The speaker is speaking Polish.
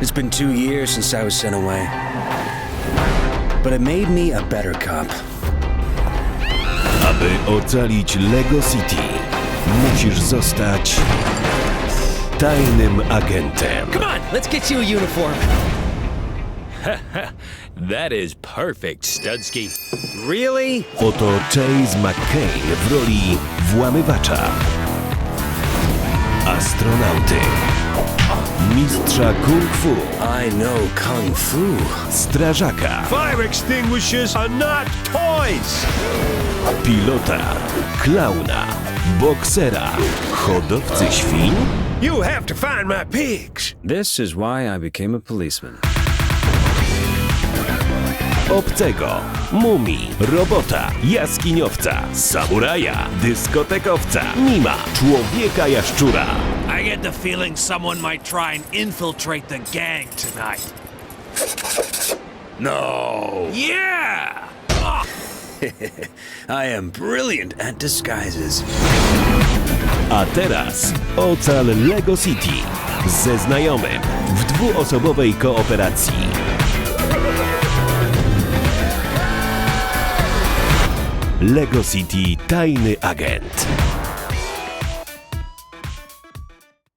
It's been two years since I was sent away. But it made me a better cop. Aby ocalić Lego City, musisz zostać tajnym agentem. Come on, let's get you a uniform. That is perfect, Studsky. Really? Oto Chase McCain w roli włamywacza, astronauty, mistrza kung fu, I know kung fu. strażaka, Fire extinguishers are not toys! pilota, klauna, boksera, hodowcy świń, You have to find my pigs! This is why I became a policeman. obcego, mumii, robota, jaskiniowca, samuraja, dyskotekowca, mima, człowieka jaszczura. I get the feeling someone might try and infiltrate the gang tonight. No! Yeah! I am brilliant at disguises. A teraz ocal Lego City ze znajomym w dwuosobowej kooperacji. Lego City Tajny Agent.